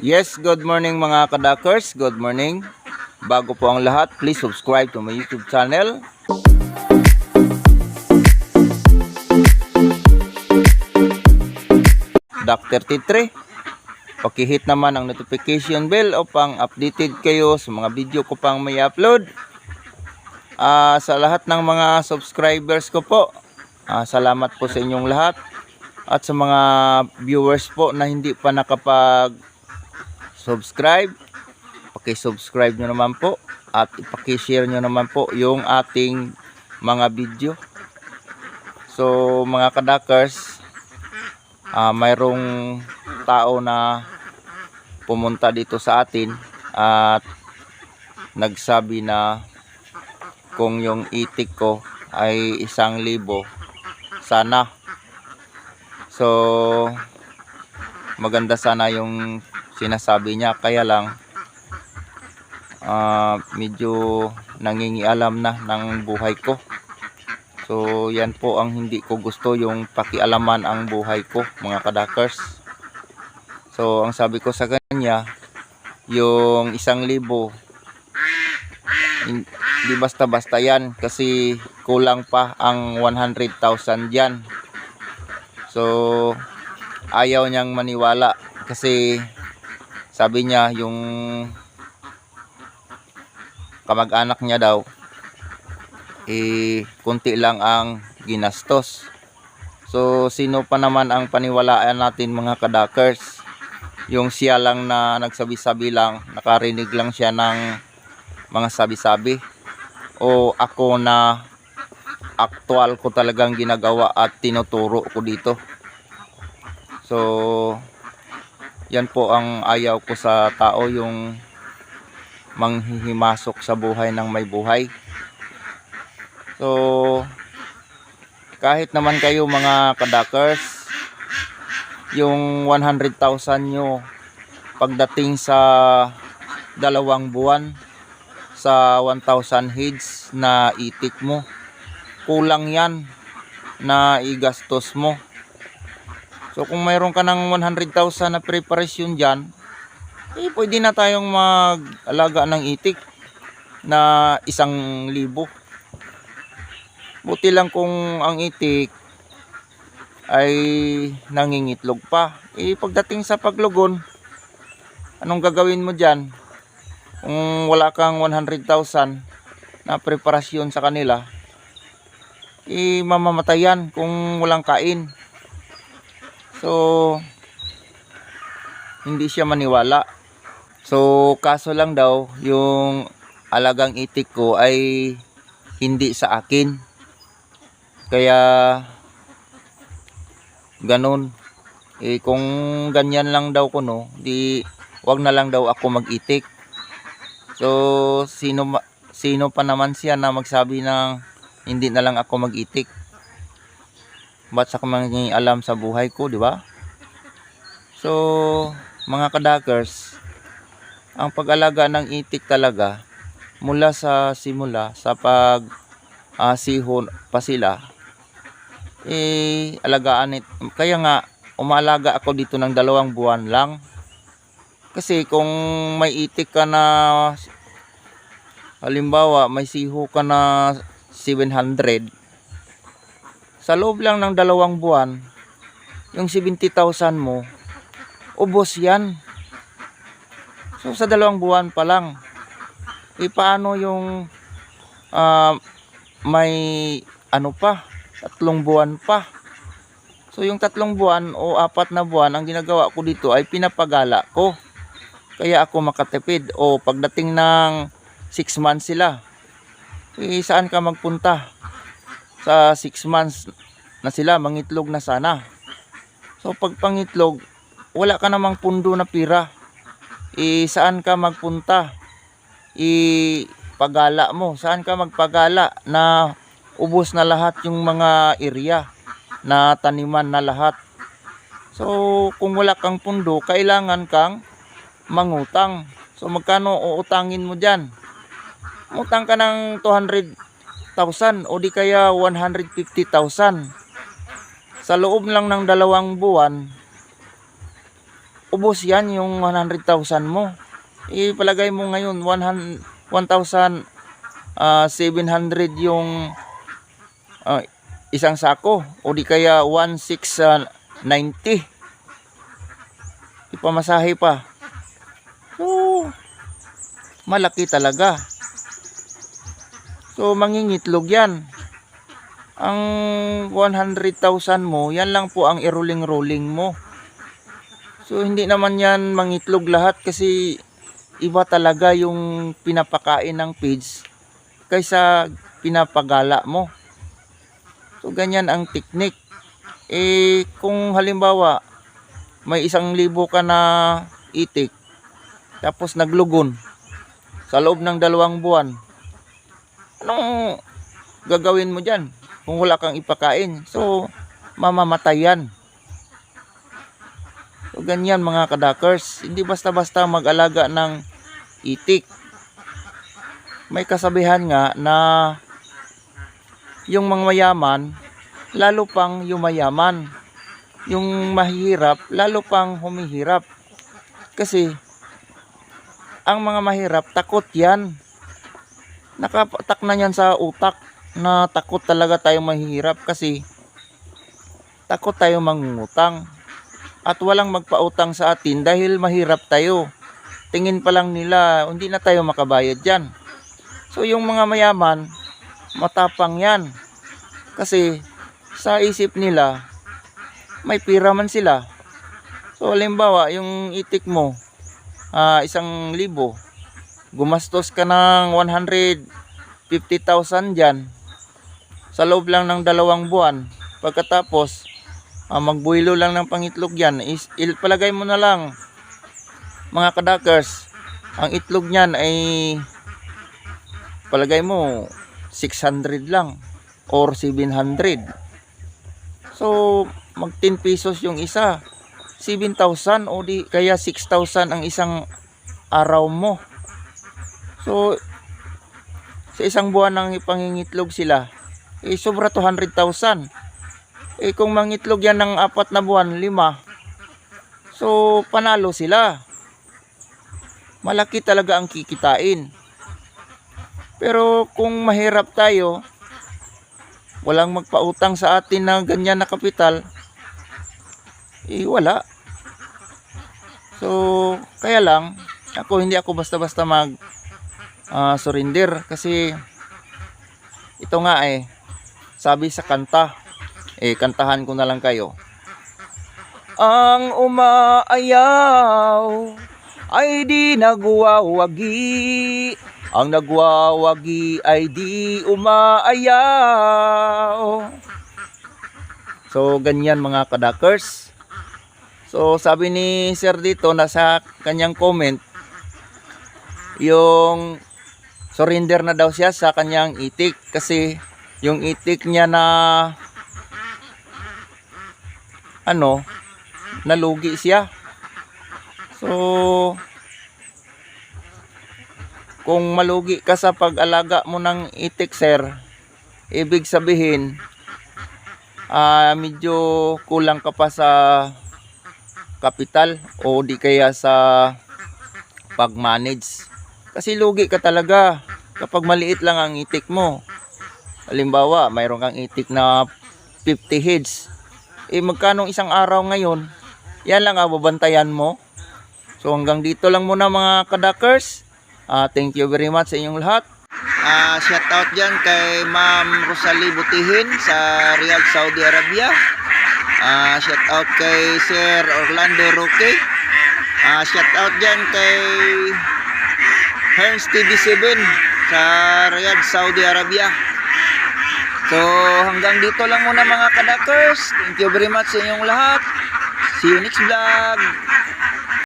Yes, good morning mga kadakers. Good morning. Bago po ang lahat, please subscribe to my YouTube channel. Dr. T3. Pakihit naman ang notification bell upang updated kayo sa mga video ko pang may upload. Ah, sa lahat ng mga subscribers ko po, ah, salamat po sa inyong lahat. At sa mga viewers po na hindi pa nakapag subscribe, paki-subscribe nyo naman po. At ipaki-share nyo naman po yung ating mga video. So mga kadakers, ah mayroong tao na pumunta dito sa atin at nagsabi na kung yung itik ko ay isang libo sana. So maganda sana yung sinasabi niya kaya lang ah, medyo nangingialam na ng buhay ko. So yan po ang hindi ko gusto yung pakialaman ang buhay ko mga kadakers. So ang sabi ko sa kanya yung isang libo hin- di basta basta yan kasi kulang pa ang 100,000 dyan so ayaw niyang maniwala kasi sabi niya yung kamag-anak niya daw eh kunti lang ang ginastos. So sino pa naman ang paniwalaan natin mga kadakers? Yung siya lang na nagsabi-sabi lang nakarinig lang siya ng mga sabi-sabi. O ako na aktual ko talagang ginagawa at tinuturo ko dito. So yan po ang ayaw ko sa tao yung manghihimasok sa buhay ng may buhay. So kahit naman kayo mga kadakers yung 100,000 nyo pagdating sa dalawang buwan sa 1,000 heads na itik mo kulang yan na igastos mo so kung mayroon ka ng 100,000 na preparation dyan eh pwede na tayong mag-alaga ng itik na isang libo. Buti lang kung ang itik ay nangingitlog pa. Eh pagdating sa paglugon anong gagawin mo dyan? Kung wala kang 100,000 na preparasyon sa kanila eh mamamatayan kung walang kain so hindi siya maniwala. So kaso lang daw yung alagang itik ko ay hindi sa akin. Kaya ganun. Eh kung ganyan lang daw ko no di wag na lang daw ako mag-itik. So sino sino pa naman siya na magsabi ng hindi na lang ako mag-itik ba't sa kamang alam sa buhay ko di ba? So mga kadakers ang pag-alaga ng itik talaga mula sa simula sa pag ah, sihon pa sila eh alagaan it. Kaya nga umalaga ako dito ng dalawang buwan lang. Kasi kung may itik ka na halimbawa may siho ka na 700 sa loob lang ng dalawang buwan yung 70,000 mo ubos yan. So sa dalawang buwan pa lang eh paano yung ah, may ano pa tatlong buwan pa? So yung tatlong buwan o apat na buwan ang ginagawa ko dito ay pinapagala ko. Kaya ako makatipid. O pagdating ng 6 months sila eh saan ka magpunta sa 6 months na sila mangitlog na sana. So pag pangitlog wala ka namang pundo na pira. Eh saan ka magpunta? I pagala mo. Saan ka magpagala na ubos na lahat yung mga area na taniman na lahat? So kung wala kang pundo kailangan kang mangutang. So magkano uutangin mo dyan? Utang ka ng 200,000 o di kaya 150,000 sa loob lang ng dalawang buwan ubos yan yung 100,000 mo. Ipalagay mo ngayon 100 1,700 yung ah, isang sako o di kaya 1,690. Ipamasahe pa. So, malaki talaga. So, mangingitlog yan. Ang 100,000 mo, yan lang po ang iruling-ruling mo. So, hindi naman yan mangitlog lahat kasi iba talaga yung pinapakain ng pigs kaysa pinapagala mo. So, ganyan ang teknik. Eh, kung halimbawa, may isang libo ka na itik, tapos naglugon sa loob ng dalawang buwan, anong gagawin mo dyan kung wala kang ipakain? So, mamamatay yan. So, ganyan mga kadakers. Hindi basta-basta mag-alaga ng itik. May kasabihan nga na yung mga mayaman, lalo pang yumayaman. Yung mahirap, lalo pang humihirap. Kasi, ang mga mahirap, takot yan. Nakapatak na yan sa utak na takot talaga tayo mahihirap kasi takot tayo mangungutang at walang magpautang sa atin dahil mahirap tayo. Tingin pa lang nila, hindi na tayo makabayad dyan. So yung mga mayaman, matapang yan. Kasi sa isip nila, may pira man sila. So halimbawa, yung itik mo, ah, isang libo, gumastos ka ng 150,000 dyan sa loob lang ng dalawang buwan. Pagkatapos, ah, magbuilo lang ng pangitlog yan, is, il, palagay mo na lang, mga kadakers, ang itlog niyan ay palagay mo 600 lang or 700. So, mag 10 pesos yung isa. 7,000 o di kaya 6,000 ang isang araw mo. So, sa isang buwan ng ipangingitlog sila, eh sobra 200,000. Eh kung mangitlog yan ng apat na buwan, lima, so panalo sila. Malaki talaga ang kikitain. Pero kung mahirap tayo, walang magpautang sa atin ng ganyan na kapital, eh wala. So, kaya lang, ako hindi ako basta-basta mag ah, surrender kasi ito nga eh, sabi sa kanta, eh kantahan ko na lang kayo. Ang umaayaw ay di nagwawagi. Ang nagwawagi ay di umaayaw. So, ganyan mga kadakers. So, sabi ni Sir dito na sa kanyang comment, yung surrender na daw siya sa kanyang itik kasi yung itik niya na ano, nalugi siya. So, kung malugi ka sa pag-alaga mo ng itik, sir, ibig sabihin, ah medyo kulang ka pa sa kapital o di kaya sa pag-manage. Kasi lugi ka talaga kapag maliit lang ang itik mo. Halimbawa, mayroon kang itik na 50 heads. Eh magkano isang araw ngayon? Yan lang ang babantayan mo. So hanggang dito lang muna mga kadakers. Ah, thank you very much sa inyong lahat. Ah, shout out diyan kay Ma'am Rosalie Butihin sa Riyadh, Saudi Arabia. Ah, shout out kay Sir Orlando Roque. Ah, shout out diyan kay Herns TV7 sa Riyadh, Saudi Arabia. So, hanggang dito lang muna mga kadakers. Thank you very much sa inyong lahat. See you next vlog.